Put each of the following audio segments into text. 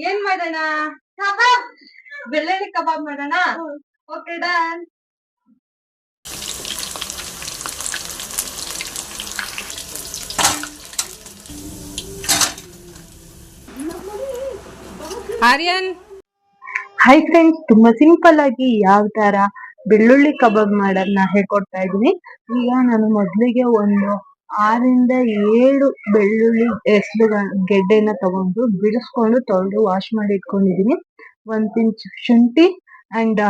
ಏನ್ ಮಾಡೋಣ? ಕಬಾಬ್! ಬೆಳ್ಳುಳ್ಳಿ ಕಬಾಬ್ ಮಾಡೋಣ? Okay done Aryan? Hi friends ತುಂಬಾ ಸಿಂಪಲ್ ಆಗಿ ಯಾವ ತರ ಬೆಳ್ಳುಳ್ಳಿ ಕಬಾಬ್ ಮಾಡೋದನ್ನ ಹೇಳ್ಕೊಡ್ತಾ ಇದೀನಿ ಈಗ ನಾನು ಮೊದಲಿಗೆ ಒಂದು ಆರಿಂದ ಏಳು ಬೆಳ್ಳುಳ್ಳಿ ಹೆಸರು ಗೆಡ್ಡೆನ ತಗೊಂಡು ಬಿಡಿಸ್ಕೊಂಡು ತೊಳೆದು ವಾಶ್ ಮಾಡಿ ಇಟ್ಕೊಂಡಿದೀನಿ. ಒಂದ್ ಪಿಂಚ್ ಶುಂಠಿ ಅಂಡ್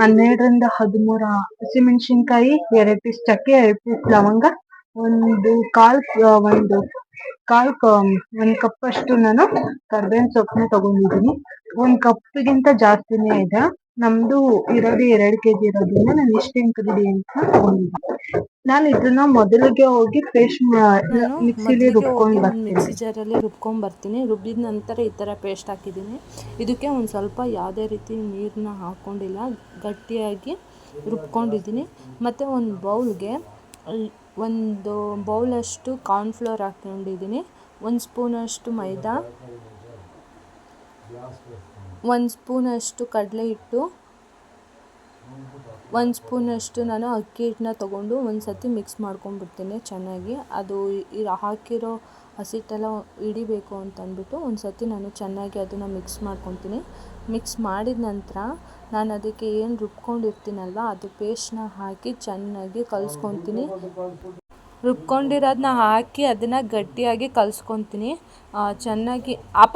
ಹನ್ನೆರಡರಿಂದ ಹದಿಮೂರ ಹಸಿಮೆಣಸಿನ್ಕಾಯಿ, ಎರಡು ಪೀಸ್ ಚಕ್ಕೆ, ಎರಡು ಪೀಸ್ ಲವಂಗ, ಒಂದು ಕಾಲ್ ಒಂದು ಕಾಲ್ ಒಂದ್ ಕಪ್ ಅಷ್ಟು ನಾನು ಕರ್ಬೇವಿನ ಸೊಪ್ಪನ್ನ ತಗೊಂಡಿದ್ದೀನಿ ಒಂದ್ ಕಪ್ಗಿಂತ ಜಾಸ್ತಿನೇ ಇದೆ. ನಮ್ದು ಇರೋದು ಎರಡು ಕೆಜಿ ಇರೋದ್ರಿಂದ ನಾನು ಇಷ್ಟು ಇಂಗ್ರೀಡಿಯೆಂಟ್ಸ್ ತಗೊಂಡಿದ್ದೀನಿ ನಾನು ಇದನ್ನ ಮೊದಲಿಗೆ ಹೋಗಿ ಪೇಸ್ಟ್ ಮಿಕ್ಸಿಲಿ ರುಬ್ಕೊಂಡು ಬರ್ತೀನಿ. ಮಿಕ್ಸಿ ಜಾರಲ್ಲಿ ರುಬ್ಕೊಂಡು ಬರ್ತೀನಿ. ರುಬ್ಬಿದ ನಂತರ ಈ ಥರ ಪೇಸ್ಟ್ ಹಾಕಿದ್ದೀನಿ. ಇದಕ್ಕೆ ಒಂದು ಸ್ವಲ್ಪ ಯಾವುದೇ ರೀತಿ ನೀರನ್ನ ಹಾಕ್ಕೊಂಡಿಲ್ಲ ಗಟ್ಟಿಯಾಗಿ ರುಬ್ಕೊಂಡಿದ್ದೀನಿ. ಮತ್ತು ಒಂದು ಬೌಲ್ಗೆ ಒಂದು ಬೌಲಷ್ಟು ಕಾರ್ನ್ಫ್ಲೋರ್ ಹಾಕ್ಕೊಂಡಿದ್ದೀನಿ ಒಂದು ಸ್ಪೂನಷ್ಟು ಮೈದಾ. ಒಂದು ಸ್ಪೂನಷ್ಟು ಕಡಲೆ ಹಿಟ್ಟು. ಒಂದು ಸ್ಪೂನಷ್ಟು ನಾನು ಅಕ್ಕಿ ಹಿಟ್ಟನ್ನ ತೊಗೊಂಡು ಒಂದು ಸತಿ ಮಿಕ್ಸ್ ಮಾಡ್ಕೊಂಡ್ಬಿಡ್ತೀನಿ ಚೆನ್ನಾಗಿ. ಅದು ಹಾಕಿರೋ ಹಸಿಟ್ಟೆಲ್ಲ ಹಿಡಿಬೇಕು ಅಂತಂದ್ಬಿಟ್ಟು ಒಂದು ಸತಿ ನಾನು ಚೆನ್ನಾಗಿ ಅದನ್ನು ಮಿಕ್ಸ್ ಮಾಡ್ಕೊತೀನಿ. ಮಿಕ್ಸ್ ಮಾಡಿದ ನಂತರ ನಾನು ಅದಕ್ಕೆ ಏನು ರುಬ್ಕೊಂಡಿರ್ತೀನಲ್ವ, ಅದು ಪೇಸ್ಟ್ನ ಹಾಕಿ ಚೆನ್ನಾಗಿ ಕಲಿಸ್ಕೊತೀನಿ. ರುಬ್ಕೊಂಡಿರೋದನ್ನ ಹಾಕಿ ಅದನ್ನು ಗಟ್ಟಿಯಾಗಿ ಕಲಿಸ್ಕೊತೀನಿ. ಚೆನ್ನಾಗಿ ಅಪ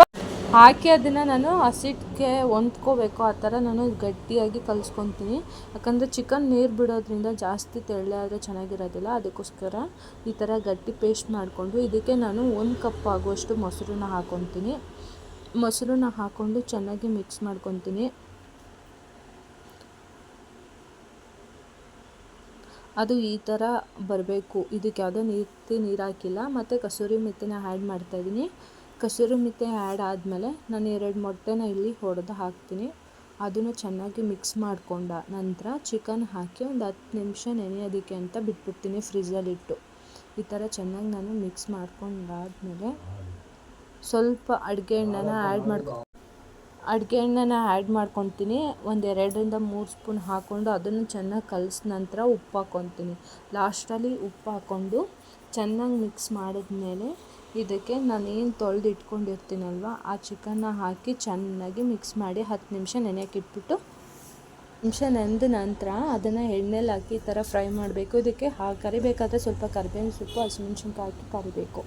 ಹಾಕಿ ಅದನ್ನು ನಾನು ಹಸಿಟ್ಟಿಗೆ ಹೊಂದ್ಕೋಬೇಕು, ಆ ಥರ ನಾನು ಗಟ್ಟಿಯಾಗಿ ಕಲಿಸ್ಕೊತೀನಿ. ಯಾಕಂದರೆ ಚಿಕನ್ ನೀರು ಬಿಡೋದ್ರಿಂದ ಜಾಸ್ತಿ ತೆಳ್ಳೆ ಆದರೆ ಚೆನ್ನಾಗಿರೋದಿಲ್ಲ. ಅದಕ್ಕೋಸ್ಕರ ಈ ಥರ ಗಟ್ಟಿ ಪೇಸ್ಟ್ ಮಾಡಿಕೊಂಡು ಇದಕ್ಕೆ ನಾನು ಒಂದು ಕಪ್ ಆಗುವಷ್ಟು ಮೊಸರನ್ನ ಹಾಕ್ಕೊತೀನಿ ಮೊಸರನ್ನ ಹಾಕ್ಕೊಂಡು ಚೆನ್ನಾಗಿ ಮಿಕ್ಸ್ ಮಾಡ್ಕೊತೀನಿ. ಅದು ಈ ಥರ ಬರಬೇಕು. ಇದಕ್ಕೆ ಯಾವುದೋ ನೀತಿ ನೀರು ಹಾಕಿಲ್ಲ. ಮತ್ತು ಕಸೂರಿ ಮೆತ್ತಿನ ಆ್ಯಡ್ ಮಾಡ್ತಾಯಿದ್ದೀನಿ ಕಸೂರಿ ಮೆಥಿ ಆ್ಯಡ್ ಆದಮೇಲೆ ನಾನು ಎರಡು ಮೊಟ್ಟೆನ ಇಲ್ಲಿ ಹೊಡೆದು ಹಾಕ್ತೀನಿ. ಅದನ್ನು ಚೆನ್ನಾಗಿ ಮಿಕ್ಸ್ ಮಾಡಿಕೊಂಡ ನಂತರ ಚಿಕನ್ ಹಾಕಿ ಒಂದು ಹತ್ತು ನಿಮಿಷ ನೆನೆಯೋದಕ್ಕೆ ಅಂತ ಬಿಟ್ಬಿಡ್ತೀನಿ ಫ್ರಿಜ್ಜಲ್ಲಿಟ್ಟು ಈ ಥರ ಚೆನ್ನಾಗಿ ನಾನು ಮಿಕ್ಸ್ ಮಾಡ್ಕೊಂಡಾದ್ಮೇಲೆ ಸ್ವಲ್ಪ ಅಡುಗೆ ಎಣ್ಣೆನ ಆ್ಯಡ್ ಮಾಡ್ಕೊ ಅಡುಗೆ ಎಣ್ಣೆನ ಆ್ಯಡ್ ಮಾಡ್ಕೊತೀನಿ. ಒಂದು ಎರಡರಿಂದ ಮೂರು ಸ್ಪೂನ್ ಹಾಕ್ಕೊಂಡು ಅದನ್ನು ಚೆನ್ನಾಗಿ ಕಲಸಿದ ನಂತರ ಉಪ್ಪು ಹಾಕ್ಕೊತೀನಿ ಲಾಸ್ಟಲ್ಲಿ ಉಪ್ಪು ಹಾಕ್ಕೊಂಡು ಚೆನ್ನಾಗಿ ಮಿಕ್ಸ್ ಮಾಡಿದ್ಮೇಲೆ ಇದಕ್ಕೆ ನಾನು ಏನು ತೊಳೆದು ಇಟ್ಕೊಂಡಿರ್ತೀನಲ್ವ ಆ ಚಿಕನ್ನ ಹಾಕಿ ಚೆನ್ನಾಗಿ ಮಿಕ್ಸ್ ಮಾಡಿ ಹತ್ತು ನಿಮಿಷ ನೆನೆಯಕ್ಕೆ ಇಟ್ಬಿಟ್ಟು, ನಿಮಿಷ ನೆಂದ ನಂತರ ಅದನ್ನು ಎಣ್ಣೆಲಿ ಹಾಕಿ ಈ ಥರ ಫ್ರೈ ಮಾಡಬೇಕು. ಇದಕ್ಕೆ ಹಾ ಕರಿಬೇಕಾದ್ರೆ ಸ್ವಲ್ಪ ಕರಿಬೇವಿನ ಸೊಪ್ಪು, ಹಸಿಮೆಣ್ಸಿನ್ಕಾಯಿ ಹಾಕಿ ಕರಿಬೇಕು.